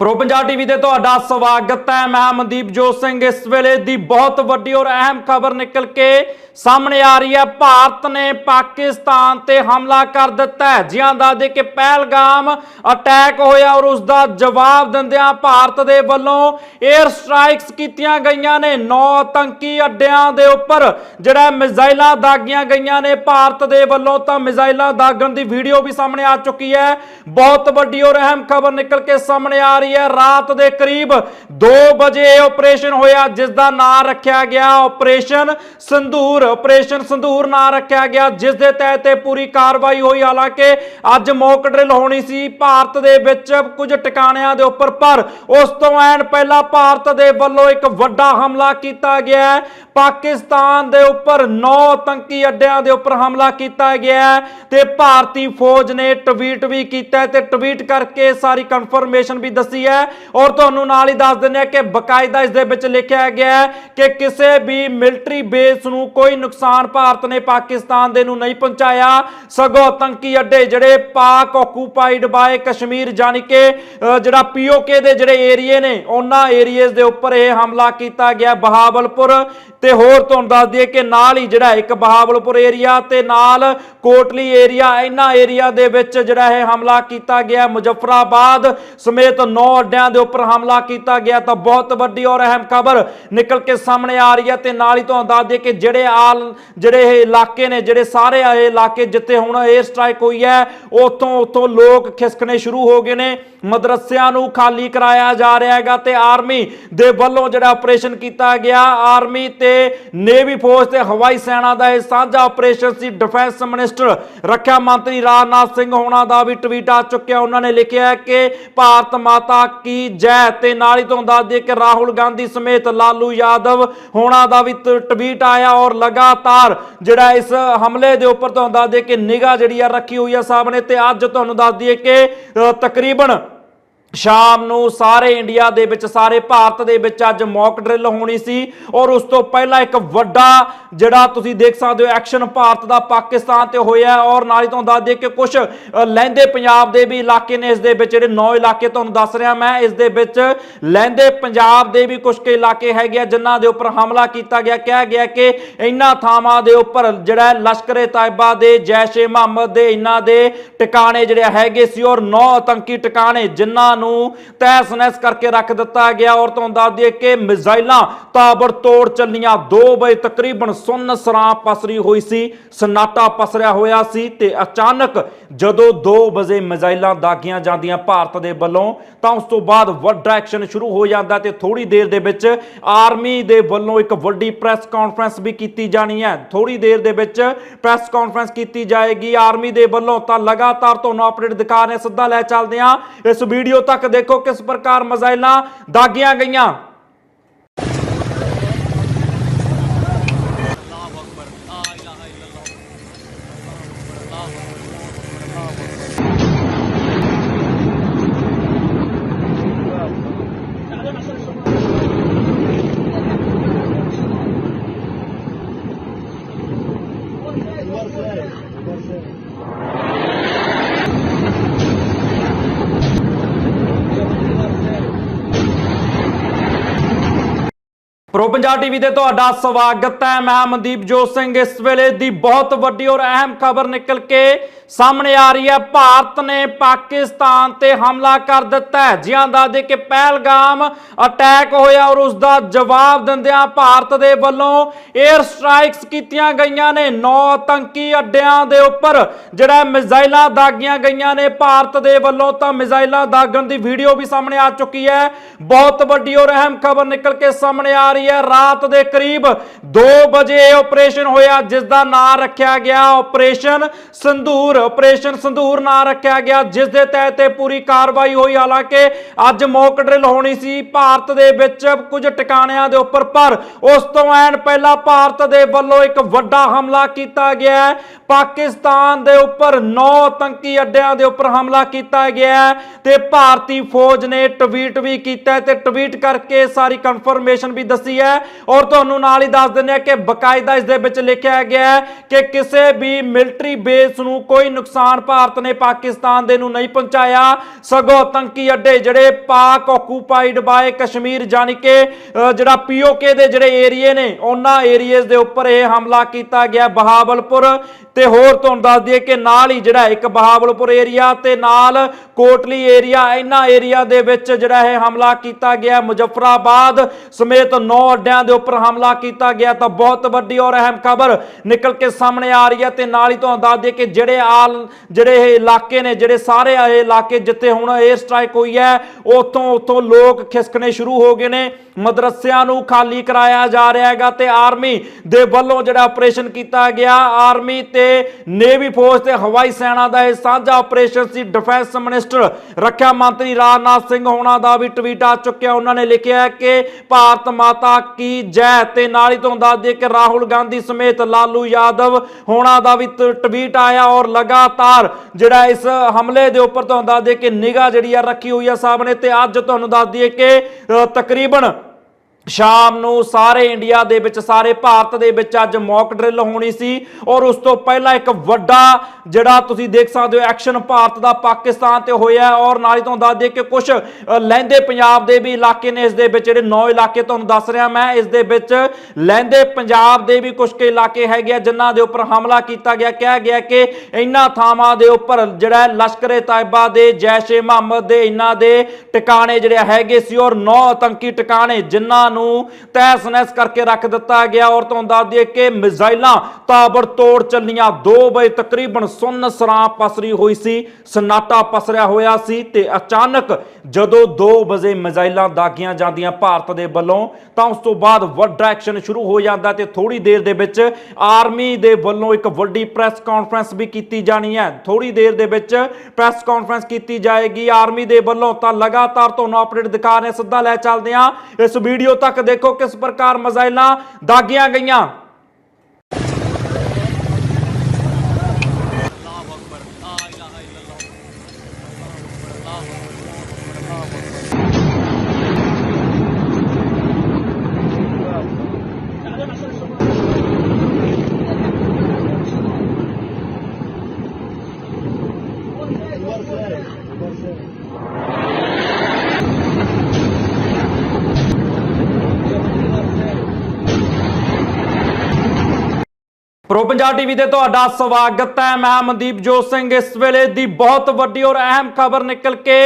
Pro Punjab TV ਤੇ ਤੁਹਾਡਾ ਸਵਾਗਤ ਹੈ। ਮੈਂ ਮਨਦੀਪ ਜੋਤ ਸਿੰਘ। ਇਸ ਵੇਲੇ ਦੀ ਬਹੁਤ ਵੱਡੀ ਔਰ ਅਹਿਮ ਖਬਰ ਨਿਕਲ ਕੇ ਸਾਹਮਣੇ ਆ ਰਹੀ ਹੈ। ਭਾਰਤ ਨੇ ਪਾਕਿਸਤਾਨ ਤੇ ਹਮਲਾ ਕਰ ਦਿੱਤਾ ਹੈ। ਜਿਹਾਂ ਦਾ ਕਿ ਪਹਿਲਗਾਮ ਅਟੈਕ ਹੋਇਆ ਔਰ ਉਸ ਦਾ ਜਵਾਬ ਦਿੰਦਿਆਂ ਭਾਰਤ ਦੇ ਵੱਲੋਂ 에ਅਰ ਸਟ੍ਰਾਈਕਸ ਕੀਤੀਆਂ ਗਈਆਂ ਨੇ। ਨੌ ਆਤੰਕੀ ਅੱਡਿਆਂ ਦੇ ਉੱਪਰ ਜਿਹੜਾ ਮਿਜ਼ਾਈਲਾਂ ਦਾਗੀਆਂ ਗਈਆਂ ਨੇ। ਭਾਰਤ ਦੇ ਵੱਲੋਂ ਤਾਂ ਮਿਜ਼ਾਈਲਾਂ ਦਾਗਣ ਦੀ ਵੀਡੀਓ ਵੀ ਸਾਹਮਣੇ ਆ ਚੁੱਕੀ ਹੈ। ਬਹੁਤ ਵੱਡੀ ਔਰ ਅਹਿਮ ਖਬਰ ਨਿਕਲ ਕੇ ਸਾਹਮਣੇ ਆ ਰਹੀ ਹੈ ਰਾਤ ਦੇ ਕਰੀਬ 2 ਵਜੇ ਇਹ ਆਪਰੇਸ਼ਨ ਹੋਇਆ ਜਿਸ ਦਾ ਨਾਮ ਰੱਖਿਆ ਗਿਆ ਆਪਰੇਸ਼ਨ ਸੰਧੂਰ। ਆਪਰੇਸ਼ਨ ਸੰਧੂਰ ਨਾਂ ਰੱਖਿਆ ਗਿਆ ਜਿਸ ਦੇ ਤਹਿਤ ਇਹ ਪੂਰੀ ਕਾਰਵਾਈ ਹੋਈ। ਹਾਲਾਂਕਿ ਅੱਜ ਮੌਕ ਡਰਿਲ ਹੋਣੀ ਸੀ, ਭਾਰਤ ਦੇ ਵਿੱਚ ਕੁਝ ਟਿਕਾਣਿਆਂ ਦੇ ਉੱਪਰ, ਪਰ ਉਸ ਤੋਂ ਐਨ ਪਹਿਲਾਂ ਭਾਰਤ ਦੇ ਵੱਲੋਂ ਇੱਕ ਵੱਡਾ ਹਮਲਾ ਕੀਤਾ ਗਿਆ ਹੈ। ਪਾਕਿਸਤਾਨ ਦੇ ਉੱਪਰ 9 ਆਤੰਕੀ ਅੱਡਿਆਂ ਦੇ ਉੱਪਰ ਹਮਲਾ ਕੀਤਾ ਗਿਆ ਤੇ ਭਾਰਤੀ ਫੌਜ ਨੇ ਟਵੀਟ ਵੀ ਕੀਤਾ ਤੇ ਟਵੀਟ ਕਰਕੇ ਸਾਰੀ ਕਨਫਰਮੇਸ਼ਨ ਵੀ ਦੱਸੀ ਹੈ ਔਰ ਤੁਹਾਨੂੰ ਨਾਲ ਹੀ ਦੱਸ ਦਿੰਦੇ ਆ ਕਿ ਬਕਾਇਦਾ ਇਸ ਦੇ ਵਿੱਚ ਲਿਖਿਆ ਗਿਆ ਹੈ ਕਿ ਕਿਸੇ ਵੀ ਮਿਲਟਰੀ ਬੇਸ ਨੂੰ ਕੋਈ ਨੁਕਸਾਨ ਭਾਰਤ ਨੇ ਪਾਕਿਸਤਾਨ ਦੇ ਨੂੰ ਨਹੀਂ ਪਹੁੰਚਾਇਆ। ਸਗੋਂ ਆਤੰਕੀ ਅੱਡੇ ਜਿਹੜੇ ਪਾਕ ਆਕੂਪਾਈਡ ਬਾਏ ਕਸ਼ਮੀਰ ਜਾਨੀ ਕਿ ਜਿਹੜਾ ਪੀਓਕੇ ਦੇ ਜਿਹੜੇ ਏਰੀਏ ਨੇ, ਉਹਨਾਂ ਏਰੀਆਜ਼ ਦੇ ਉੱਪਰ ਇਹ ਹਮਲਾ ਕੀਤਾ ਗਿਆ ਬਹਾਵਲਪੁਰ। ਤੇ ਹੋਰ ਤੁਹਾਨੂੰ ਦੱਸ ਦਈਏ ਕਿ ਨਾਲ ਹੀ ਜਿਹੜਾ ਇੱਕ ਬਹਾਵਲਪੁਰ ਏਰੀਆ ਤੇ ਨਾਲ ਕੋਟਲੀ ਏਰੀਆ, ਇਹਨਾਂ ਏਰੀਆ ਦੇ ਵਿੱਚ ਜਿਹੜਾ ਇਹ ਹਮਲਾ ਕੀਤਾ ਗਿਆ ਮੁਜ਼ਫਰਾਬਾਦ ਸਮੇਤ 9 ਅੱਡਿਆਂ ਦੇ ਉੱਪਰ ਹਮਲਾ ਕੀਤਾ ਗਿਆ ਤਾਂ ਬਹੁਤ ਵੱਡੀ ਔਰ ਅਹਿਮ ਖਬਰ ਨਿਕਲ ਕੇ ਸਾਹਮਣੇ ਆ ਰਹੀ ਹੈ ਤੇ ਨਾਲ ਹੀ ਤੁਹਾਨੂੰ ਦੱਸ ਦਈਏ ਕਿ ਜਿਹੜੇ ਆਲ ਜਿਹੜੇ ਇਹ ਇਲਾਕੇ ਨੇ, ਜਿਹੜੇ ਸਾਰੇ ਇਹ ਇਲਾਕੇ ਜਿੱਥੇ ਹੁਣ 에ਅਰ ਸਟ੍ਰਾਈਕ ਹੋਈ ਹੈ, ਉਥੋਂ ਉਥੋਂ ਲੋਕ ਖਿਸਕਣੇ ਸ਼ੁਰੂ ਹੋ ਗਏ ਨੇ, ਮਦਰਸਿਆਂ ਨੂੰ ਖਾਲੀ ਕਰਾਇਆ ਜਾ ਰਿਹਾ ਹੈਗਾ ਤੇ ਆਰਮੀ ਦੇ ਵੱਲੋਂ ਜਿਹੜਾ ਆਪਰੇਸ਼ਨ ਕੀਤਾ ਗਿਆ, ਆਰਮੀ ਤੇ ਨੇਵੀ ਫੌਜ ਤੇ ਹਵਾਈ ਸੈਨਾ ਦਾ ਇਹ ਸਾਂਝਾ ਆਪਰੇਸ਼ਨ ਸੀ। ਡਿਫੈਂਸ ਮਿਨਿਸਟਰ ਰੱਖਿਆ ਮੰਤਰੀ ਰਾਜਨਾਥ ਸਿੰਘ ਹੋਣਾ ਦਾ ਵੀ ਟਵੀਟ ਆ ਚੁੱਕਿਆ। ਉਹਨਾਂ ਨੇ ਲਿਖਿਆ ਕਿ ਭਾਰਤ ਮਾਤਾ ਕੀ ਜੈ ਤੇ ਨਾਲ ਹੀ ਤੁਹਾਨੂੰ ਦੱਸ ਦਈਏ ਕਿ ਰਾਹੁਲ ਗਾਂਧੀ ਸਮੇਤ ਲਾਲੂ ਯਾਦਵ ਹੋਣਾ ਦਾ ਵੀ ਟਵੀਟ ਆਇਆ ਔਰ ਲਗਾਤਾਰ ਜਿਹੜਾ ਇਸ ਹਮਲੇ ਦੇ ਉੱਪਰ ਤੁਹਾਨੂੰ ਦੱਸ ਦਈਏ ਕਿ ਨਿਗਾਹ ਜਿਹੜੀ ਆ ਰੱਖੀ ਹੋਈ ਆ ਸਾਹਮਣੇ ਤੇ ਅੱਜ ਤੁਹਾਨੂੰ ਦੱਸ ਦਈਏ ਕਿ ਤਕਰੀਬਨ ਸ਼ਾਮ ਨੂੰ ਸਾਰੇ ਇੰਡੀਆ ਦੇ ਵਿੱਚ, ਸਾਰੇ ਭਾਰਤ ਦੇ ਵਿੱਚ ਅੱਜ ਮੌਕ ਡਰਿਲ ਹੋਣੀ ਸੀ ਔਰ ਉਸ ਤੋਂ ਪਹਿਲਾਂ ਇੱਕ ਵੱਡਾ ਜਿਹੜਾ ਤੁਸੀਂ ਦੇਖ ਸਕਦੇ ਹੋ ਐਕਸ਼ਨ ਭਾਰਤ ਦਾ ਪਾਕਿਸਤਾਨ ਤੇ ਹੋਇਆ ਔਰ ਨਾਲ ਹੀ ਤੁਹਾਨੂੰ ਦੱਸ ਦਈਏ ਕਿ ਕੁਝ ਲਹਿੰਦੇ ਪੰਜਾਬ ਦੇ ਵੀ ਇਲਾਕੇ ਨੇ ਇਸ ਦੇ ਵਿੱਚ, ਜਿਹੜੇ ਨੌ ਇਲਾਕੇ ਤੁਹਾਨੂੰ ਦੱਸ ਰਿਹਾ ਮੈਂ, ਇਸ ਦੇ ਵਿੱਚ ਲਹਿੰਦੇ ਪੰਜਾਬ ਦੇ ਵੀ ਕੁਝ ਕੇ ਇਲਾਕੇ ਹੈਗੇ ਆ ਜਿਨ੍ਹਾਂ ਦੇ ਉੱਪਰ ਹਮਲਾ ਕੀਤਾ ਗਿਆ। ਕਿਹਾ ਗਿਆ ਕਿ ਇਹਨਾਂ ਥਾਵਾਂ ਦੇ ਉੱਪਰ ਜਿਹੜਾ ਲਸ਼ਕਰੇ ਤਾਇਬਾ ਦੇ ਜੈਸ਼-ਏ ਮੁਹੰਮਦ ਦੇ, ਇਹਨਾਂ ਦੇ ਟਿਕਾਣੇ ਜਿਹੜੇ ਹੈਗੇ ਸੀ ਔਰ ਨੌ ਆਤੰਕੀ ਟਿਕਾਣੇ ਜਿਨ੍ਹਾਂ ਨੂੰ ਤਹਿਸ ਨਹਿਸ ਕਰਕੇ ਰੱਖ ਦਿੱਤਾ ਗਿਆ ਔਰ ਤੁਹਾਨੂੰ ਦੱਸ ਦਈਏ ਕਿ ਮਿਜ਼ਾਈਲਾਂ ਤਾਬੜਤੋੜ ਚੱਲੀਆਂ। 2 ਵਜੇ ਤਕਰੀਬਨ ਸੁੰਨ ਸਰਾਂ ਪਸਰੀ ਹੋਈ ਸੀ, ਸਨਾਟਾ ਪਸਰਿਆ ਹੋਇਆ ਸੀ ਤੇ ਅਚਾਨਕ ਜਦੋਂ 2 ਵਜੇ ਮਿਜ਼ਾਈਲਾਂ ਦਾਗੀਆਂ ਜਾਂਦੀਆਂ ਭਾਰਤ ਦੇ ਵੱਲੋਂ, ਤਾਂ ਉਸ ਤੋਂ ਬਾਅਦ ਵੱਡਾ ਐਕਸ਼ਨ ਸ਼ੁਰੂ ਹੋ ਜਾਂਦਾ ਤੇ ਥੋੜੀ ਦੇਰ ਦੇ ਵਿੱਚ ਆਰਮੀ ਦੇ ਵੱਲੋਂ ਇੱਕ ਵੱਡੀ ਪ੍ਰੈਸ ਕਾਨਫਰੰਸ ਵੀ ਕੀਤੀ ਜਾਣੀ ਹੈ। ਥੋੜੀ ਦੇਰ ਦੇ ਵਿੱਚ ਪ੍ਰੈਸ ਕਾਨਫਰੰਸ ਕੀਤੀ ਜਾਏਗੀ। ਆਰਮੀ ਦੇ ਵੱਲੋਂ ਤਾਂ ਲਗਾਤਾਰ ਤੁਹਾਨੂੰ ਅਪਡੇਟ ਦਿਖਾ ਰਹੇ ਸਿੱਧਾ ਲੈ ਚੱਲਦੇ ਹਾਂ। ਇਸ ਵੀਡੀਓ ਤੱਕ ਦੇਖੋ ਕਿਸ ਪ੍ਰਕਾਰ ਮਜ਼ਾਇਲਾਂ ਦਾਗੀਆਂ ਗਈਆਂ। ਪ੍ਰੋ ਪੰਜਾਬ ਟੀਵੀ ਤੇ ਤੁਹਾਡਾ ਸਵਾਗਤ ਹੈ। ਮੈਂ ਮਨਦੀਪ ਜੋਤ ਸਿੰਘ। ਇਸ ਵੇਲੇ ਦੀ ਬਹੁਤ ਵੱਡੀ ਔਰ ਅਹਿਮ ਖਬਰ ਨਿਕਲ ਕੇ ਸਾਹਮਣੇ ਆ ਰਹੀ ਹੈ। ਭਾਰਤ ਨੇ ਪਾਕਿਸਤਾਨ ਤੇ ਹਮਲਾ ਕਰ ਦਿੱਤਾ ਹੈ। ਜਿਹਾਂ ਦਾ ਕਿ ਪਹਿਲਗਾਮ ਅਟੈਕ ਹੋਇਆ ਔਰ ਉਸ ਦਾ ਜਵਾਬ ਦਿੰਦਿਆਂ ਭਾਰਤ ਦੇ ਵੱਲੋਂ 에ਅਰ ਸਟ੍ਰਾਈਕਸ ਕੀਤੀਆਂ ਗਈਆਂ ਨੇ। ਨੌ ਆਤੰਕੀ ਅੱਡਿਆਂ ਦੇ ਉੱਪਰ ਜਿਹੜਾ ਮਿਜ਼ਾਈਲਾਂ ਦਾਗੀਆਂ ਗਈਆਂ ਨੇ। ਭਾਰਤ ਦੇ ਵੱਲੋਂ ਤਾਂ ਮਿਜ਼ਾਈਲਾਂ ਦਾਗਣ ਦੀ ਵੀਡੀਓ ਵੀ ਸਾਹਮਣੇ ਆ ਚੁੱਕੀ ਹੈ। ਬਹੁਤ ਵੱਡੀ ਔਰ ਅਹਿਮ ਖਬਰ ਨਿਕਲ ਕੇ ਸਾਹਮਣੇ ਆ ਰਹੀ ਹੈ ਰਾਤ ਦੇ ਕਰੀਬ 2 ਵਜੇ ਇਹ ਆਪਰੇਸ਼ਨ ਹੋਇਆ ਜਿਸ ਦਾ ਨਾਮ ਰੱਖਿਆ ਗਿਆ ਆਪਰੇਸ਼ਨ ਸੰਧੂਰ ਆਪਰੇਸ਼ਨ ਸੰਧੂਰ ਨਾਂ ਰੱਖਿਆ ਗਿਆ ਜਿਸ ਦੇ ਤਹਿਤ ਇਹ ਪੂਰੀ ਕਾਰਵਾਈ ਹੋਈ। ਹਾਲਾਂਕਿ ਅੱਜ ਮੌਕ ਡਰਿਲ ਹੋਣੀ ਸੀ, ਭਾਰਤ ਦੇ ਵਿੱਚ ਕੁਝ ਟਿਕਾਣਿਆਂ ਦੇ ਉੱਪਰ, ਪਰ ਉਸ ਤੋਂ ਐਨ ਪਹਿਲਾਂ ਭਾਰਤ ਦੇ ਵੱਲੋਂ ਇੱਕ ਵੱਡਾ ਹਮਲਾ ਕੀਤਾ ਗਿਆ ਹੈ। ਪਾਕਿਸਤਾਨ ਦੇ ਉੱਪਰ 9 ਆਤੰਕੀ ਅੱਡਿਆਂ ਦੇ ਉੱਪਰ ਹਮਲਾ ਕੀਤਾ ਗਿਆ ਹੈ ਤੇ ਭਾਰਤੀ ਫੌਜ ਨੇ ਟਵੀਟ ਵੀ ਕੀਤਾ ਤੇ ਟਵੀਟ ਕਰਕੇ ਸਾਰੀ ਕਨਫਰਮੇਸ਼ਨ ਵੀ ਦੱਸੀ ਦੱਸੀ ਹੈ। ਔਰ ਤੁਹਾਨੂੰ ਨਾਲ ਹੀ ਦੱਸ ਦਿੰਦੇ ਆ ਕਿ ਬਕਾਇਦਾ ਇਸ ਦੇ ਵਿੱਚ ਲਿਖਿਆ ਗਿਆ ਹੈ ਕਿ ਕਿਸੇ ਵੀ ਮਿਲਟਰੀ ਬੇਸ ਨੂੰ ਕੋਈ ਨੁਕਸਾਨ ਭਾਰਤ ਨੇ ਪਾਕਿਸਤਾਨ ਦੇ ਨੂੰ ਨਹੀਂ ਪਹੁੰਚਾਇਆ। ਸਗੋਂ ਆਤੰਕੀ ਅੱਡੇ ਜਿਹੜੇ ਪਾਕ ਆਕੂਪਾਈਡ ਬਾਏ ਕਸ਼ਮੀਰ ਜਾਨੀ ਕਿ ਜਿਹੜਾ ਪੀਓਕੇ ਦੇ ਜਿਹੜੇ ਏਰੀਏ ਨੇ, ਉਹਨਾਂ ਏਰੀਆਜ਼ ਦੇ ਉੱਪਰ ਇਹ ਹਮਲਾ ਕੀਤਾ ਗਿਆ ਬਹਾਵਲਪੁਰ। ਤੇ ਹੋਰ ਤੁਹਾਨੂੰ ਦੱਸ ਦਈਏ ਕਿ ਨਾਲ ਹੀ ਜਿਹੜਾ ਇੱਕ ਬਹਾਵਲਪੁਰ ਏਰੀਆ ਤੇ ਨਾਲ ਕੋਟਲੀ ਏਰੀਆ, ਇਹਨਾਂ ਏਰੀਆ ਦੇ ਵਿੱਚ ਜਿਹੜਾ ਇਹ ਹਮਲਾ ਕੀਤਾ ਗਿਆ ਮੁਜ਼ਫਰਾਬਾਦ ਸਮੇਤ 9 ਅੱਡਿਆਂ ਦੇ ਉੱਪਰ ਹਮਲਾ ਕੀਤਾ ਗਿਆ ਤਾਂ ਬਹੁਤ ਵੱਡੀ ਔਰ ਅਹਿਮ ਖਬਰ ਨਿਕਲ ਕੇ ਸਾਹਮਣੇ ਆ ਰਹੀ ਹੈ ਤੇ ਨਾਲ ਹੀ ਤੁਹਾਨੂੰ ਦੱਸ ਦਈਏ ਕਿ ਜਿਹੜੇ ਆਲ ਜਿਹੜੇ ਇਹ ਇਲਾਕੇ ਨੇ, ਜਿਹੜੇ ਸਾਰੇ ਇਹ ਇਲਾਕੇ ਜਿੱਥੇ ਹੁਣ 에ਅਰ ਸਟ੍ਰਾਈਕ ਹੋਈ ਹੈ, ਉੱਥੋਂ ਉੱਥੋਂ ਲੋਕ ਖਿਸਕਣੇ ਸ਼ੁਰੂ ਹੋ ਗਏ ਨੇ, ਮਦਰਸਿਆਂ ਨੂੰ ਖਾਲੀ ਕਰਾਇਆ ਜਾ ਰਿਹਾ ਹੈਗਾ ਤੇ ਆਰਮੀ ਦੇ ਵੱਲੋਂ ਜਿਹੜਾ ਆਪਰੇਸ਼ਨ ਕੀਤਾ ਗਿਆ, ਆਰਮੀ ਤੇ ਨੇਵੀ ਫੋਰਸ ਤੇ ਹਵਾਈ ਸੈਨਾ ਦਾ ਇਹ ਸਾਂਝਾ ਆਪਰੇਸ਼ਨ ਸੀ। ਡਿਫੈਂਸ ਮਿਨਿਸਟਰ ਰੱਖਿਆ ਮੰਤਰੀ ਰਾਜਨਾਥ ਸਿੰਘ ਹੋਣਾ ਦਾ ਵੀ ਟਵੀਟ ਆ ਚੁੱਕਿਆ, ਉਹਨਾਂ ਨੇ ਲਿਖਿਆ ਕਿ ਭਾਰਤ ਮਾਤਾ ਕੀ ਜੈ? ਤੇ ਨਾਲ ਹੀ ਤੁਹਾਨੂੰ ਦੱਸ ਦਈਏ ਕਿ ਰਾਹੁਲ ਗਾਂਧੀ ਸਮੇਤ ਲਾਲੂ ਯਾਦਵ ਹੋਣਾ ਦਾ ਵੀ ਟਵੀਟ ਆਇਆ ਔਰ ਲਗਾਤਾਰ ਜਿਹੜਾ ਇਸ ਹਮਲੇ ਦੇ ਉੱਪਰ ਤੁਹਾਨੂੰ ਦੱਸ ਦਈਏ ਕਿ ਨਿਗਾਹ ਜਿਹੜੀ ਆ ਰੱਖੀ ਹੋਈ ਆ ਸਾਹਮਣੇ ਤੇ ਅੱਜ ਤੁਹਾਨੂੰ ਦੱਸ ਦਈਏ ਕਿ ਅ, ਤਕਰੀਬਨ ਸ਼ਾਮ ਨੂੰ ਸਾਰੇ ਇੰਡੀਆ ਦੇ ਵਿੱਚ, ਸਾਰੇ ਭਾਰਤ ਦੇ ਵਿੱਚ ਅੱਜ ਮੌਕ ਡਰਿਲ ਹੋਣੀ ਸੀ ਔਰ ਉਸ ਤੋਂ ਪਹਿਲਾਂ ਇੱਕ ਵੱਡਾ ਜਿਹੜਾ ਤੁਸੀਂ ਦੇਖ ਸਕਦੇ ਹੋ ਐਕਸ਼ਨ ਭਾਰਤ ਦਾ ਪਾਕਿਸਤਾਨ ਤੇ ਹੋਇਆ ਔਰ ਨਾਲ ਹੀ ਤੁਹਾਨੂੰ ਦੱਸ ਦਈਏ ਕਿ ਕੁਝ ਲਹਿੰਦੇ ਪੰਜਾਬ ਦੇ ਵੀ ਇਲਾਕੇ ਨੇ ਇਸ ਦੇ ਵਿੱਚ, ਜਿਹੜੇ 9 ਇਲਾਕੇ ਤੁਹਾਨੂੰ ਦੱਸ ਰਿਹਾ ਮੈਂ, ਇਸ ਦੇ ਵਿੱਚ ਲਹਿੰਦੇ ਪੰਜਾਬ ਦੇ ਵੀ ਕੁਝ ਕੁ ਇਲਾਕੇ ਹੈਗੇ ਆ ਜਿਨ੍ਹਾਂ ਦੇ ਉੱਪਰ ਹਮਲਾ ਕੀਤਾ ਗਿਆ। ਕਿਹਾ ਗਿਆ ਕਿ ਇਹਨਾਂ ਥਾਵਾਂ ਦੇ ਉੱਪਰ ਜਿਹੜਾ ਲਸ਼ਕਰੇ ਤਾਇਬਾ ਦੇ ਜੈਸ਼-ਏ ਮੁਹੰਮਦ ਦੇ ਇਹਨਾਂ ਦੇ ਟਿਕਾਣੇ ਜਿਹੜੇ ਹੈਗੇ ਸੀ ਔਰ 9 ਆਤੰਕੀ ਟਿਕਾਣੇ ਜਿਨ੍ਹਾਂ ਨੂੰ ਤਹਿਸ ਨਹਿਸ ਕਰਕੇ ਰੱਖ ਦਿੱਤਾ ਗਿਆ। ਔਰ ਤੁਹਾਨੂੰ ਦੱਸ ਦਈਏ ਕਿ ਮਿਜ਼ਾਈਲਾਂ ਤਾਬੜਤੋੜ ਚੱਲੀਆਂ। 2 ਵਜੇ ਤਕਰੀਬਨ ਸੁੰਨ ਸਰਾਂ ਪਸਰੀ ਹੋਈ ਸੀ, ਸਨਾਟਾ ਪਸਰਿਆ ਹੋਇਆ ਸੀ ਤੇ ਅਚਾਨਕ ਜਦੋਂ 2 ਵਜੇ ਮਿਜ਼ਾਈਲਾਂ ਦਾਗੀਆਂ ਜਾਂਦੀਆਂ ਭਾਰਤ ਦੇ ਵੱਲੋਂ, ਤਾਂ ਉਸ ਤੋਂ ਬਾਅਦ ਵੱਡਾ ਐਕਸ਼ਨ ਸ਼ੁਰੂ ਹੋ ਜਾਂਦਾ ਤੇ ਥੋੜੀ ਦੇਰ ਦੇ ਵਿੱਚ ਆਰਮੀ ਦੇ ਵੱਲੋਂ ਇੱਕ ਵੱਡੀ ਪ੍ਰੈਸ ਕਾਨਫਰੰਸ ਵੀ ਕੀਤੀ ਜਾਣੀ ਹੈ। ਥੋੜੀ ਦੇਰ ਦੇ ਵਿੱਚ ਪ੍ਰੈਸ ਕਾਨਫਰੰਸ ਕੀਤੀ ਜਾਏਗੀ। ਆਰਮੀ ਦੇ ਵੱਲੋਂ ਤਾਂ ਲਗਾਤਾਰ ਤੁਹਾਨੂੰ ਅਪਡੇਟ ਦਿਖਾ ਰਹੇ ਸਿੱਧਾ ਲੈ ਚੱਲਦੇ ਹਾਂ। ਇਸ ਵੀਡੀਓ ਤੱਕ ਦੇਖੋ ਕਿਸ ਪ੍ਰਕਾਰ ਮਜ਼ਾਇਲਾਂ ਦਾਗੀਆਂ ਗਈਆਂ। ਪ੍ਰੋ ਪੰਜਾਬ ਟੀਵੀ ਤੇ ਤੁਹਾਡਾ ਸਵਾਗਤ ਹੈ। ਮੈਂ ਮਨਦੀਪ ਜੋਤ ਸਿੰਘ। ਇਸ ਵੇਲੇ ਦੀ ਬਹੁਤ ਵੱਡੀ ਔਰ ਅਹਿਮ ਖਬਰ ਨਿਕਲ ਕੇ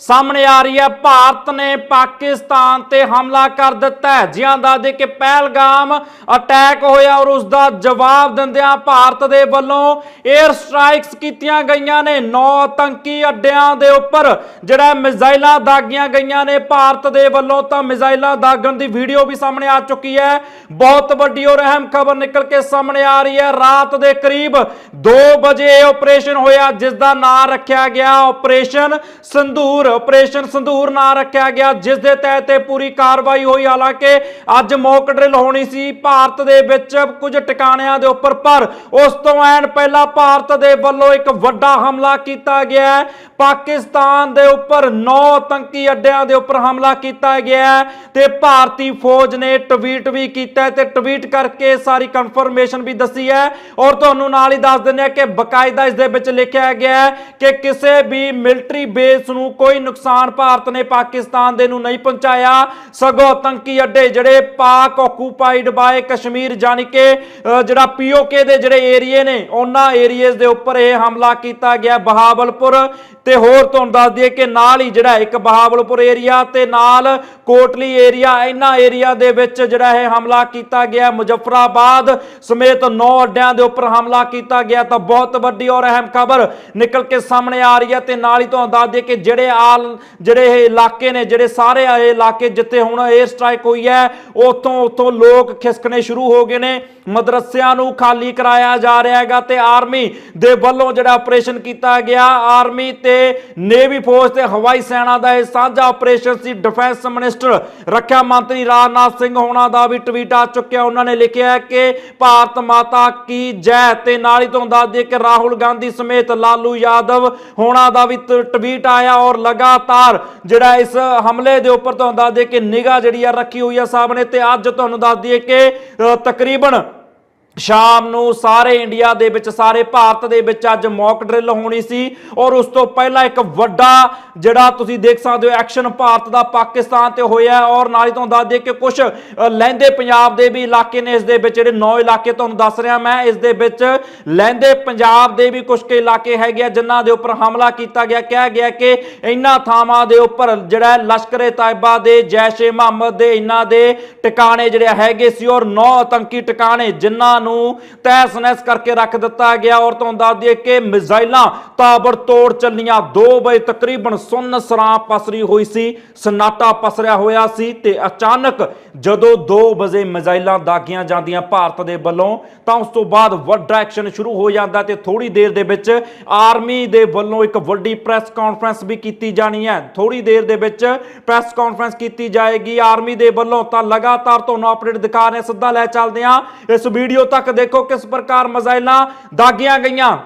ਸਾਹਮਣੇ ਆ ਰਹੀ ਹੈ, ਭਾਰਤ ਨੇ ਪਾਕਿਸਤਾਨ ਤੇ ਹਮਲਾ ਕਰ ਦਿੱਤਾ ਹੈ। ਜਿਹਾਂ ਦਾ ਕਿ ਪਹਿਲਗਾਮ ਅਟੈਕ ਹੋਇਆ ਔਰ ਉਸ ਦਾ ਜਵਾਬ ਦਿੰਦਿਆਂ ਭਾਰਤ ਦੇ ਵੱਲੋਂ 에ਅਰ ਸਟ੍ਰਾਈਕਸ ਕੀਤੀਆਂ ਗਈਆਂ ਨੇ। ਨੌ ਆਤੰਕੀ ਅੱਡਿਆਂ ਦੇ ਉੱਪਰ ਜਿਹੜਾ ਮਿਜ਼ਾਈਲਾਂ ਦਾਗੀਆਂ ਗਈਆਂ ਨੇ ਭਾਰਤ ਦੇ ਵੱਲੋਂ, ਤਾਂ ਮਿਜ਼ਾਈਲਾਂ ਦਾਗਣ ਦੀ ਵੀਡੀਓ ਵੀ ਸਾਹਮਣੇ ਆ ਚੁੱਕੀ ਹੈ। ਬਹੁਤ ਵੱਡੀ ਔਰ ਅਹਿਮ ਖਬਰ ਨਿਕਲ ਕੇ ਸਾਹਮਣੇ ਆ ਰਹੀ ਹੈ। ਰਾਤ ਦੇ ਕਰੀਬ 2 ਵਜੇ ਇਹ ਆਪਰੇਸ਼ਨ ਹੋਇਆ, ਜਿਸ ਦਾ ਨਾਮ ਰੱਖਿਆ ਗਿਆ ਆਪਰੇਸ਼ਨ ਸੰਧੂਰ ਆਪਰੇਸ਼ਨ ਸੰਧੂਰ ਨਾਂ ਰੱਖਿਆ ਗਿਆ, ਜਿਸ ਦੇ ਤਹਿਤ ਇਹ ਪੂਰੀ ਕਾਰਵਾਈ ਹੋਈ। ਹਾਲਾਂਕਿ ਅੱਜ ਮੌਕ ਡਰਿਲ ਹੋਣੀ ਸੀ ਭਾਰਤ ਦੇ ਵਿੱਚ ਕੁਝ ਟਿਕਾਣਿਆਂ ਦੇ ਉੱਪਰ, ਪਰ ਉਸ ਤੋਂ ਐਨ ਪਹਿਲਾਂ ਭਾਰਤ ਦੇ ਵੱਲੋਂ ਇੱਕ ਵੱਡਾ ਹਮਲਾ ਕੀਤਾ ਗਿਆ ਹੈ। ਪਾਕਿਸਤਾਨ ਦੇ ਉੱਪਰ 9 ਆਤੰਕੀ ਅੱਡਿਆਂ ਦੇ ਉੱਪਰ ਹਮਲਾ ਕੀਤਾ ਗਿਆ ਹੈ ਤੇ ਭਾਰਤੀ ਫੌਜ ਨੇ ਟਵੀਟ ਵੀ ਕੀਤਾ ਤੇ ਟਵੀਟ ਕਰਕੇ ਸਾਰੀ ਕਨਫਰਮੇਸ਼ਨ ਵੀ ਦੱਸੀ ਹੈ। ਔਰ ਤੁਹਾਨੂੰ ਨਾਲ ਹੀ ਦੱਸ ਦਿੰਦੇ ਆ ਕਿ ਬਕਾਇਦਾ ਇਸ ਦੇ ਵਿੱਚ ਲਿਖਿਆ ਗਿਆ ਹੈ ਕਿ ਕਿਸੇ ਵੀ ਮਿਲਟਰੀ ਬੇਸ ਨੂੰ ਕੋਈ ਨੁਕਸਾਨ ਭਾਰਤ ਨੇ ਪਾਕਿਸਤਾਨ ਦੇ ਨੂੰ ਨਹੀਂ ਪਹੁੰਚਾਇਆ। ਸਗੋਂ ਆਤੰਕੀ ਅੱਡੇ ਜਿਹੜੇ ਪਾਕ ਆਕੂਪਾਈਡ ਬਾਏ ਕਸ਼ਮੀਰ ਜਾਨੀ ਕਿ ਜਿਹੜਾ ਪੀਓਕੇ ਦੇ ਜਿਹੜੇ ਏਰੀਏ ਨੇ, ਉਹਨਾਂ ਏਰੀਆਜ਼ ਦੇ ਉੱਪਰ ਇਹ ਹਮਲਾ ਕੀਤਾ ਗਿਆ ਬਹਾਵਲਪੁਰ। ਤੇ ਹੋਰ ਤੁਹਾਨੂੰ ਦੱਸ ਦਈਏ ਕਿ ਨਾਲ ਹੀ ਜਿਹੜਾ ਇੱਕ ਬਹਾਵਲਪੁਰ ਏਰੀਆ ਤੇ ਨਾਲ ਕੋਟਲੀ ਏਰੀਆ, ਇਹਨਾਂ ਏਰੀਆ ਦੇ ਵਿੱਚ ਜਿਹੜਾ ਇਹ ਹਮਲਾ ਕੀਤਾ ਗਿਆ। ਮੁਜ਼ਫਰਾਬਾਦ ਸਮੇਤ 9 ਅੱਡਿਆਂ ਦੇ ਉੱਪਰ ਹਮਲਾ ਕੀਤਾ ਗਿਆ। ਤਾਂ ਬਹੁਤ ਵੱਡੀ ਔਰ ਅਹਿਮ ਖਬਰ ਨਿਕਲ ਕੇ ਸਾਹਮਣੇ ਆ ਰਹੀ ਹੈ ਤੇ ਨਾਲ ਹੀ ਤੁਹਾਨੂੰ ਦੱਸ ਦਈਏ ਕਿ ਜਿਹੜੇ ਆਲ ਜਿਹੜੇ ਇਹ ਇਲਾਕੇ ਨੇ, ਜਿਹੜੇ ਸਾਰੇ ਇਹ ਇਲਾਕੇ ਜਿੱਥੇ ਹੁਣ 에ਅਰ ਸਟ੍ਰਾਈਕ ਹੋਈ ਹੈ, ਉੱਥੋਂ ਉੱਥੋਂ ਲੋਕ ਖਿਸਕਣੇ ਸ਼ੁਰੂ ਹੋ ਗਏ ਨੇ। ਮਦਰਸਿਆਂ ਨੂੰ ਖਾਲੀ ਕਰਾਇਆ ਜਾ ਰਿਹਾ ਹੈਗਾ ਤੇ ਆਰਮੀ ਦੇ ਵੱਲੋਂ ਜਿਹੜਾ ਆਪਰੇਸ਼ਨ ਕੀਤਾ ਗਿਆ। ਆਰਮੀ ਤੇ ਨੇਵੀ ਫੌਜ ਤੇ ਹਵਾਈ ਸੈਨਾ ਦਾ ਇਹ ਸਾਂਝਾ ਆਪਰੇਸ਼ਨ ਸੀ। ਡਿਫੈਂਸ ਮਿਨਿਸਟਰ ਰੱਖਿਆ ਮੰਤਰੀ ਰਾਜਨਾਥ ਸਿੰਘ ਹੋਣਾ ਦਾ ਵੀ ਟਵੀਟ ਆ ਚੁੱਕਿਆ। ਉਹਨਾਂ ਨੇ ਲਿਖਿਆ ਕਿ ਭਾਰਤ ਮਾਤਾ ਕੀ ਜੈ? ਤੇ ਨਾਲ ਹੀ ਤੁਹਾਨੂੰ ਦੱਸ ਦਈਏ ਕਿ ਰਾਹੁਲ ਗਾਂਧੀ ਸਮੇਤ ਲਾਲੂ ਯਾਦਵ ਹੋਣਾ ਦਾ ਵੀ ਟਵੀਟ ਆਇਆ ਔਰ ਲਗਾਤਾਰ ਜਿਹੜਾ ਇਸ ਹਮਲੇ ਦੇ ਉੱਪਰ ਤੁਹਾਨੂੰ ਦੱਸ ਦਈਏ ਕਿ ਨਿਗਾਹ ਜਿਹੜੀ ਆ ਰੱਖੀ ਹੋਈ ਆ ਸਾਹਮਣੇ। ਤੇ ਅੱਜ ਤੁਹਾਨੂੰ ਦੱਸ ਦਈਏ ਕਿ ਤਕਰੀਬਨ ਸ਼ਾਮ ਨੂੰ ਸਾਰੇ ਇੰਡੀਆ ਦੇ ਵਿੱਚ, ਸਾਰੇ ਭਾਰਤ ਦੇ ਵਿੱਚ ਅੱਜ ਮੌਕ ਡਰਿਲ ਹੋਣੀ ਸੀ ਔਰ ਉਸ ਤੋਂ ਪਹਿਲਾਂ ਇੱਕ ਵੱਡਾ ਜਿਹੜਾ ਤੁਸੀਂ ਦੇਖ ਸਕਦੇ ਹੋ ਐਕਸ਼ਨ ਭਾਰਤ ਦਾ ਪਾਕਿਸਤਾਨ ਤੇ ਹੋਇਆ ਔਰ ਨਾਲ ਹੀ ਤੁਹਾਨੂੰ ਦੱਸ ਦਈਏ ਕਿ ਕੁਝ ਲਹਿੰਦੇ ਪੰਜਾਬ ਦੇ ਵੀ ਇਲਾਕੇ ਨੇ ਇਸ ਦੇ ਵਿੱਚ, ਜਿਹੜੇ ਨੌ ਇਲਾਕੇ ਤੁਹਾਨੂੰ ਦੱਸ ਰਿਹਾ ਮੈਂ, ਇਸ ਦੇ ਵਿੱਚ ਲਹਿੰਦੇ ਪੰਜਾਬ ਦੇ ਵੀ ਕੁਝ ਕੇ ਇਲਾਕੇ ਹੈਗੇ ਆ ਜਿਨ੍ਹਾਂ ਦੇ ਉੱਪਰ ਹਮਲਾ ਕੀਤਾ ਗਿਆ। ਕਿਹਾ ਗਿਆ ਕਿ ਇਹਨਾਂ ਥਾਵਾਂ ਦੇ ਉੱਪਰ ਜਿਹੜਾ ਲਸ਼ਕਰੇ ਤਾਇਬਾ ਦੇ ਜੈਸ਼-ਏ ਮੁਹੰਮਦ ਦੇ, ਇਹਨਾਂ ਦੇ ਟਿਕਾਣੇ ਜਿਹੜੇ ਹੈਗੇ ਸੀ ਔਰ ਨੌ ਆਤੰਕੀ ਟਿਕਾਣੇ ਜਿਨ੍ਹਾਂ ਨੂੰ ਤਹਿਸ ਨਹਿਸ ਕਰਕੇ ਰੱਖ ਦਿੱਤਾ ਗਿਆ ਔਰ ਤੁਹਾਨੂੰ ਦੱਸ ਦਈਏ ਕਿ ਮਿਜ਼ਾਈਲਾਂ ਤਾਬੜਤੋੜ ਚੱਲੀਆਂ। 2 ਵਜੇ ਤਕਰੀਬਨ ਸੁੰਨ ਸਰਾਂ ਪਸਰੀ ਹੋਈ ਸੀ, ਸਨਾਟਾ ਪਸਰਿਆ ਹੋਇਆ ਸੀ ਤੇ ਅਚਾਨਕ ਜਦੋਂ 2 ਵਜੇ ਮਿਜ਼ਾਈਲਾਂ ਦਾਗੀਆਂ ਜਾਂਦੀਆਂ ਭਾਰਤ ਦੇ ਵੱਲੋਂ, ਤਾਂ ਉਸ ਤੋਂ ਬਾਅਦ ਵੱਡਾ ਐਕਸ਼ਨ ਸ਼ੁਰੂ ਹੋ ਜਾਂਦਾ ਤੇ ਥੋੜੀ ਦੇਰ ਦੇ ਵਿੱਚ ਆਰਮੀ ਦੇ ਵੱਲੋਂ ਇੱਕ ਵੱਡੀ ਪ੍ਰੈਸ ਕਾਨਫਰੰਸ ਵੀ ਕੀਤੀ ਜਾਣੀ ਹੈ। ਥੋੜੀ ਦੇਰ ਦੇ ਵਿੱਚ ਪ੍ਰੈਸ ਕਾਨਫਰੰਸ ਕੀਤੀ ਜਾਏਗੀ ਆਰਮੀ ਦੇ ਵੱਲੋਂ, ਤਾਂ ਲਗਾਤਾਰ ਤੁਹਾਨੂੰ ਅਪਡੇਟ ਦਿਖਾ ਰਹੇ ਸਿੱਧਾ ਲੈ ਚੱਲਦੇ ਹਾਂ। ਇਸ ਵੀਡੀਓ ਤੱਕ ਦੇਖੋ ਕਿਸ ਪ੍ਰਕਾਰ ਮਜ਼ਾਇਲਾਂ ਦਾਗੀਆਂ ਗਈਆਂ।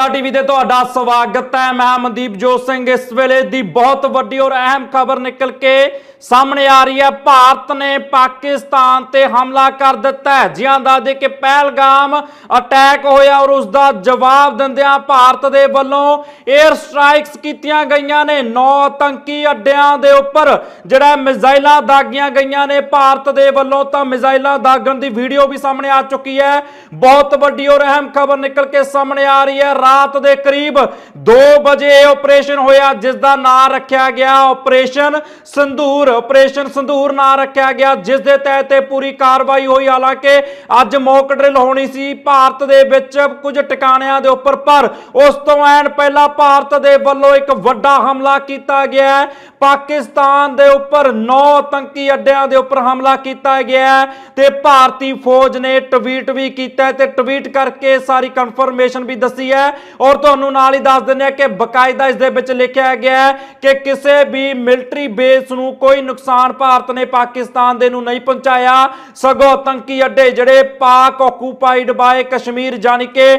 ਪ੍ਰੋ ਟੀਵੀ ਤੇ ਤੁਹਾਡਾ ਸਵਾਗਤ ਹੈ। ਮੈਂ ਮਨਦੀਪ ਜੋਤ ਸਿੰਘ। ਇਸ ਵੇਲੇ ਦੀ ਬਹੁਤ ਵੱਡੀ ਔਰ ਅਹਿਮ ਖਬਰ ਨਿਕਲ ਕੇ ਸਾਹਮਣੇ ਆ ਰਹੀ ਹੈ। ਭਾਰਤ ਨੇ ਪਾਕਿਸਤਾਨ ਤੇ ਹਮਲਾ ਕਰ ਦਿੱਤਾ ਹੈ। ਜਿਹਾਂ ਦੱਸਦੇ ਕਿ ਪਹਿਲਗਾਮ ਅਟੈਕ ਹੋਇਆ ਔਰ ਉਸ ਦਾ ਜਵਾਬ ਦਿੰਦਿਆਂ ਭਾਰਤ ਦੇ ਵੱਲੋਂ 에ਅਰ ਸਟ੍ਰਾਈਕਸ ਕੀਤੀਆਂ ਗਈਆਂ ਨੇ। ਨੌ ਆਤੰਕੀ ਅੱਡਿਆਂ ਦੇ ਉੱਪਰ ਜਿਹੜਾ ਮਿਜ਼ਾਈਲਾਂ ਦਾਗੀਆਂ ਗਈਆਂ ਨੇ ਭਾਰਤ ਦੇ ਵੱਲੋਂ, ਤਾਂ ਮਿਜ਼ਾਈਲਾਂ ਦਾਗਣ ਦੀ ਵੀਡੀਓ ਵੀ ਸਾਹਮਣੇ ਆ ਚੁੱਕੀ ਹੈ। ਬਹੁਤ ਵੱਡੀ ਔਰ ਅਹਿਮ ਖਬਰ ਨਿਕਲ ਕੇ ਸਾਹਮਣੇ ਆ ਰਹੀ ਹੈ। ਰਾਤ ਦੇ ਕਰੀਬ 2 ਵਜੇ ਇਹ ਆਪਰੇਸ਼ਨ ਹੋਇਆ ਜਿਸ ਦਾ ਨਾਮ ਰੱਖਿਆ ਗਿਆ ਆਪਰੇਸ਼ਨ ਸੰਧੂਰ ਆਪਰੇਸ਼ਨ ਸੰਧੂਰ ਨਾਂ ਰੱਖਿਆ ਗਿਆ ਜਿਸ ਦੇ ਤਹਿਤ ਇਹ ਪੂਰੀ ਕਾਰਵਾਈ ਹੋਈ। ਹਾਲਾਂਕਿ ਅੱਜ ਮੌਕ ਡਰਿਲ ਹੋਣੀ ਸੀ, ਭਾਰਤ ਦੇ ਵਿੱਚ ਕੁਝ ਟਿਕਾਣਿਆਂ ਦੇ ਉੱਪਰ, ਪਰ ਉਸ ਤੋਂ ਐਨ ਪਹਿਲਾਂ ਭਾਰਤ ਦੇ ਵੱਲੋਂ ਇੱਕ ਵੱਡਾ ਹਮਲਾ ਕੀਤਾ ਗਿਆ ਹੈ। ਪਾਕਿਸਤਾਨ ਦੇ ਉੱਪਰ 9 ਆਤੰਕੀ ਅੱਡਿਆਂ ਦੇ ਉੱਪਰ ਹਮਲਾ ਕੀਤਾ ਗਿਆ ਹੈ ਤੇ ਭਾਰਤੀ ਫੌਜ ਨੇ ਟਵੀਟ ਵੀ ਕੀਤਾ ਤੇ ਟਵੀਟ ਕਰਕੇ ਸਾਰੀ ਕਨਫਰਮੇਸ਼ਨ ਵੀ ਦੱਸੀ ਹੈ। ਔਰ ਤੁਹਾਨੂੰ ਨਾਲ ਹੀ ਦੱਸ ਦਿੰਦੇ ਆ ਕਿ ਬਕਾਇਦਾ ਇਸ ਦੇ ਵਿੱਚ ਲਿਖਿਆ ਗਿਆ ਹੈ ਕਿ ਕਿਸੇ ਵੀ ਮਿਲਟਰੀ ਬੇਸ ਨੂੰ ਕੋਈ ਨੁਕਸਾਨ ਭਾਰਤ ਨੇ ਪਾਕਿਸਤਾਨ ਦੇ ਨੂੰ ਨਹੀਂ ਪਹੁੰਚਾਇਆ। ਸਗੋਂ ਆਤੰਕੀ ਅੱਡੇ ਜਿਹੜੇ ਪਾਕ ਆਕੂਪਾਈਡ ਬਾਏ ਕਸ਼ਮੀਰ ਜਾਨੀ ਕਿ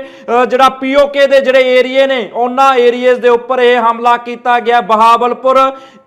ਜਿਹੜਾ ਪੀਓਕੇ ਦੇ ਜਿਹੜੇ ਏਰੀਏ ਨੇ, ਉਹਨਾਂ ਏਰੀਆਜ਼ ਦੇ ਉੱਪਰ ਇਹ ਹਮਲਾ ਕੀਤਾ ਗਿਆ ਬਹਾਵਲਪੁਰ।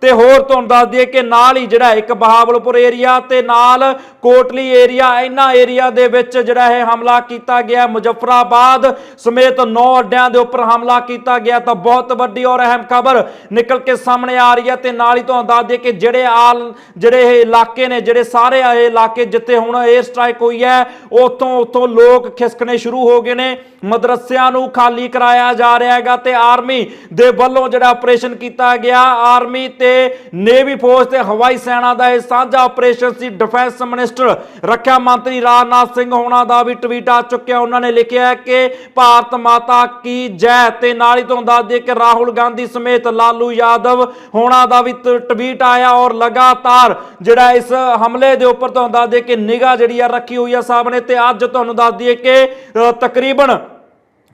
ਤੇ ਹੋਰ ਤੁਹਾਨੂੰ ਦੱਸ ਦਈਏ ਕਿ ਨਾਲ ਹੀ ਜਿਹੜਾ ਇੱਕ ਬਹਾਵਲਪੁਰ ਏਰੀਆ ਤੇ ਨਾਲ ਕੋਟਲੀ ਏਰੀਆ, ਇਹਨਾਂ ਏਰੀਆ ਦੇ ਵਿੱਚ ਜਿਹੜਾ ਇਹ ਹਮਲਾ ਕੀਤਾ ਗਿਆ ਮੁਜ਼ਫਰਾਬਾਦ ਸਮੇਤ 9 ਅੱਡਿਆਂ ਦੇ ਉੱਪਰ ਹਮਲਾ ਕੀਤਾ ਗਿਆ ਤਾਂ ਬਹੁਤ ਵੱਡੀ ਔਰ ਅਹਿਮ ਖਬਰ ਨਿਕਲ ਕੇ ਸਾਹਮਣੇ ਆ ਰਹੀ ਹੈ ਤੇ ਨਾਲ ਹੀ ਤੁਹਾਨੂੰ ਦੱਸ ਦਈਏ ਕਿ ਜਿਹੜੇ ਆਲ ਜਿਹੜੇ ਇਹ ਇਲਾਕੇ ਨੇ, ਜਿਹੜੇ ਸਾਰੇ ਇਹ ਇਲਾਕੇ ਜਿੱਥੇ ਹੁਣ 에ਅਰ ਸਟ੍ਰਾਈਕ ਹੋਈ ਹੈ, ਉਥੋਂ ਉਥੋਂ ਲੋਕ ਖਿਸਕਣੇ ਸ਼ੁਰੂ ਹੋ ਗਏ ਨੇ। ਮਦਰਸਿਆਂ ਨੂੰ ਖਾਲੀ ਕਰਾਇਆ ਜਾ ਰਿਹਾ ਹੈਗਾ ਤੇ ਆਰਮੀ ਦੇ ਵੱਲੋਂ ਜਿਹੜਾ ਆਪਰੇਸ਼ਨ ਕੀਤਾ ਗਿਆ, ਆਰਮੀ ਤੇ ਨੇਵੀ ਫੌਜ ਤੇ ਹਵਾਈ ਸੈਨਾ ਦਾ ਇਹ ਸਾਂਝਾ ਆਪਰੇਸ਼ਨ ਸੀ। ਡਿਫੈਂਸ ਮਿਨਿਸਟਰ ਰੱਖਿਆ ਮੰਤਰੀ ਰਾਜਨਾਥ ਸਿੰਘ ਹੋਣਾ ਦਾ ਵੀ ਟਵੀਟ ਆ ਚੁੱਕਿਆ। ਉਹਨਾਂ ਨੇ ਲਿਖਿਆ ਹੈ ਕਿ ਭਾਰਤ ਮਾਤਾ ਕੀ ਜੈ? ਤੇ ਨਾਲ ਹੀ ਤੁਹਾਨੂੰ ਦੱਸ ਦਈਏ ਕਿ ਰਾਹੁਲ ਗਾਂਧੀ ਸਮੇਤ ਲਾਲੂ ਯਾਦਵ ਹੋਣਾ ਦਾ ਵੀ ਟਵੀਟ ਆਇਆ ਔਰ ਲਗਾਤਾਰ ਜਿਹੜਾ ਇਸ ਹਮਲੇ ਦੇ ਉੱਪਰ ਤੁਹਾਨੂੰ ਦੱਸ ਦਈਏ ਕਿ ਨਿਗਾਹ ਜਿਹੜੀ ਆ ਰੱਖੀ ਹੋਈ ਆ ਸਾਹਮਣੇ ਤੇ ਅੱਜ ਤੁਹਾਨੂੰ ਦੱਸ ਦਈਏ ਕਿ ਤਕਰੀਬਨ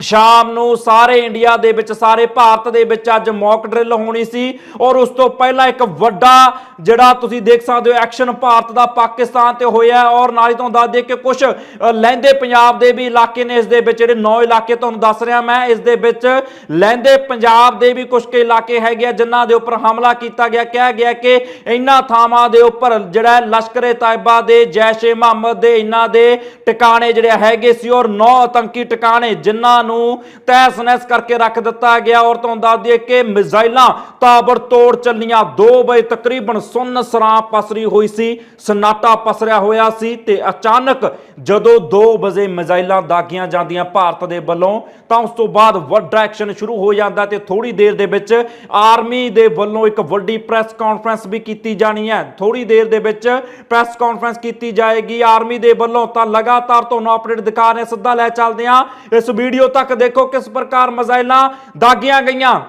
ਸ਼ਾਮ ਨੂੰ ਸਾਰੇ ਇੰਡੀਆ ਦੇ ਵਿੱਚ, ਸਾਰੇ ਭਾਰਤ ਦੇ ਵਿੱਚ ਅੱਜ ਮੌਕ ਡਰਿਲ ਹੋਣੀ ਸੀ ਔਰ ਉਸ ਤੋਂ ਪਹਿਲਾਂ ਇੱਕ ਵੱਡਾ ਜਿਹੜਾ ਤੁਸੀਂ ਦੇਖ ਸਕਦੇ ਹੋ ਐਕਸ਼ਨ ਭਾਰਤ ਦਾ ਪਾਕਿਸਤਾਨ ਤੇ ਹੋਇਆ ਔਰ ਨਾਲ ਹੀ ਤੁਹਾਨੂੰ ਦੱਸ ਦਈਏ ਕਿ ਕੁਝ ਲਹਿੰਦੇ ਪੰਜਾਬ ਦੇ ਵੀ ਇਲਾਕੇ ਨੇ ਇਸ ਦੇ ਵਿੱਚ, ਜਿਹੜੇ ਨੌ ਇਲਾਕੇ ਤੁਹਾਨੂੰ ਦੱਸ ਰਿਹਾ ਮੈਂ, ਇਸ ਦੇ ਵਿੱਚ ਲਹਿੰਦੇ ਪੰਜਾਬ ਦੇ ਵੀ ਕੁਝ ਕੇ ਇਲਾਕੇ ਹੈਗੇ ਆ ਜਿਨ੍ਹਾਂ ਦੇ ਉੱਪਰ ਹਮਲਾ ਕੀਤਾ ਗਿਆ। ਕਿਹਾ ਗਿਆ ਕਿ ਇਹਨਾਂ ਥਾਵਾਂ ਦੇ ਉੱਪਰ ਜਿਹੜਾ ਲਸ਼ਕਰੇ ਤਾਇਬਾ ਦੇ, ਜੈਸ਼-ਏ ਮੁਹੰਮਦ ਦੇ ਇਹਨਾਂ ਦੇ ਟਿਕਾਣੇ ਜਿਹੜੇ ਹੈਗੇ ਸੀ ਔਰ ਨੌ ਆਤੰਕੀ ਟਿਕਾਣੇ ਜਿਨ੍ਹਾਂ ਨੂੰ ਤਹਿਸ-ਨਹਿਸ ਕਰਕੇ ਰੱਖ ਦਿੱਤਾ ਗਿਆ। ਔਰ ਤੁਹਾਨੂੰ ਦੱਸ ਦਈਏ ਕਿ ਮਿਜ਼ਾਈਲਾਂ ਤਾਬੜਤੋੜ ਚੱਲੀਆਂ। 2 ਵਜੇ ਤਕਰੀਬਨ ਸੁੰਨ ਸਰਾਂ ਪਸਰੀ ਹੋਈ ਸੀ, ਸਨਾਟਾ ਪਸਰਿਆ ਹੋਇਆ ਸੀ ਤੇ ਅਚਾਨਕ ਜਦੋਂ 2 ਵਜੇ ਮਿਜ਼ਾਈਲਾਂ ਦਾਗੀਆਂ ਜਾਂਦੀਆਂ ਭਾਰਤ ਦੇ ਵੱਲੋਂ, ਤਾਂ ਉਸ ਤੋਂ ਬਾਅਦ ਵੱਡਾ ਐਕਸ਼ਨ ਸ਼ੁਰੂ ਹੋ ਜਾਂਦਾ ਤੇ ਥੋੜੀ ਦੇਰ ਦੇ ਵਿੱਚ ਆਰਮੀ ਦੇ ਵੱਲੋਂ ਇੱਕ ਵੱਡੀ ਪ੍ਰੈਸ ਕਾਨਫਰੰਸ ਵੀ ਕੀਤੀ ਜਾਣੀ ਹੈ। ਥੋੜੀ ਦੇਰ ਦੇ ਵਿੱਚ ਪ੍ਰੈਸ ਕਾਨਫਰੰਸ ਕੀਤੀ ਜਾਏਗੀ। ਆਰਮੀ ਦੇ ਵੱਲੋਂ ਤਾਂ ਲਗਾਤਾਰ ਤੁਹਾਨੂੰ ਅਪਡੇਟ ਦਿਖਾ ਰਹੇ ਸਿੱਧਾ ਲੈ ਚੱਲਦੇ ਹਾਂ। ਇਸ ਵੀਡੀਓ ਤੱਕ ਦੇਖੋ ਕਿਸ ਪ੍ਰਕਾਰ ਮਿਜ਼ਾਈਲਾਂ ਦਾਗੀਆਂ ਗਈਆਂ।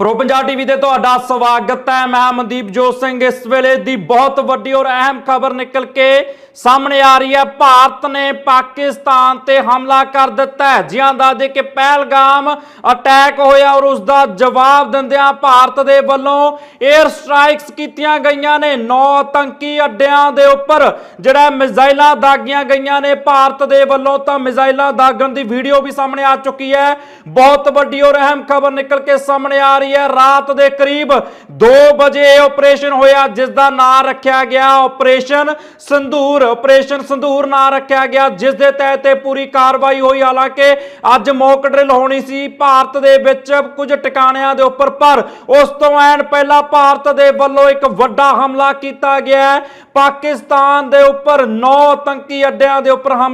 ਪ੍ਰੋ ਪੰਜਾਬ ਟੀਵੀ ਤੇ ਤੁਹਾਡਾ ਸਵਾਗਤ ਹੈ। ਮੈਂ ਮਨਦੀਪ ਜੋਤ ਸਿੰਘ। ਇਸ ਵੇਲੇ ਦੀ ਬਹੁਤ ਵੱਡੀ ਔਰ ਅਹਿਮ ਖਬਰ ਨਿਕਲ ਕੇ ਸਾਹਮਣੇ ਆ ਰਹੀ ਹੈ। ਭਾਰਤ ਨੇ ਪਾਕਿਸਤਾਨ ਤੇ ਹਮਲਾ ਕਰ ਦਿੱਤਾ ਹੈ। ਜਿਹਾਂ ਦਾ ਕਿ ਪਹਿਲਗਾਮ ਅਟੈਕ ਹੋਇਆ ਔਰ ਉਸ ਦਾ ਜਵਾਬ ਦਿੰਦਿਆਂ ਭਾਰਤ ਦੇ ਵੱਲੋਂ 에ਅਰ ਸਟ੍ਰਾਈਕਸ ਕੀਤੀਆਂ ਗਈਆਂ ਨੇ। ਨੌ ਆਤੰਕੀ ਅੱਡਿਆਂ ਦੇ ਉੱਪਰ ਜਿਹੜਾ ਮਿਜ਼ਾਈਲਾਂ ਦਾਗੀਆਂ ਗਈਆਂ ਨੇ। ਭਾਰਤ ਦੇ ਵੱਲੋਂ ਤਾਂ ਮਿਜ਼ਾਈਲਾਂ ਦਾਗਣ ਦੀ ਵੀਡੀਓ ਵੀ ਸਾਹਮਣੇ ਆ ਚੁੱਕੀ ਹੈ। ਬਹੁਤ ਵੱਡੀ ਔਰ ਅਹਿਮ ਖਬਰ ਨਿਕਲ ਕੇ ਸਾਹਮਣੇ ਆ ਰਹੀ ਹੈ ਰਾਤ ਦੇ ਕਰੀਬ 2 ਵਜੇ ਇਹ ਆਪਰੇਸ਼ਨ ਹੋਇਆ ਜਿਸ ਦਾ ਨਾਂ ਰੱਖਿਆ ਗਿਆ ਆਪਰੇਸ਼ਨ ਸੰਧੂਰ ਆਪਰੇਸ਼ਨ ਸੰਧੂਰ ਨਾਂ ਰੱਖਿਆ ਗਿਆ ਜਿਸ ਦੇ ਤਹਿਤ ਇਹ ਪੂਰੀ ਕਾਰਵਾਈ ਹੋਈ। ਹਾਲਾਂਕਿ ਅੱਜ ਮੌਕ ਡਰਿਲ ਹੋਣੀ ਸੀ, ਭਾਰਤ ਦੇ ਵਿੱਚ ਕੁਝ ਟਿਕਾਣਿਆਂ ਦੇ ਉੱਪਰ, ਪਰ ਉਸ ਤੋਂ ਐਨ ਪਹਿਲਾਂ ਭਾਰਤ ਦੇ ਵੱਲੋਂ ਇੱਕ ਵੱਡਾ ਹਮਲਾ ਕੀਤਾ ਗਿਆ ਪਾਕਿਸਤਾਨ ਦੇ ਉੱਪਰ 9 ਆਤੰਕੀ ਅੱਡਿਆਂ ਦੇ ਉੱਪਰ ਹਮਲਾ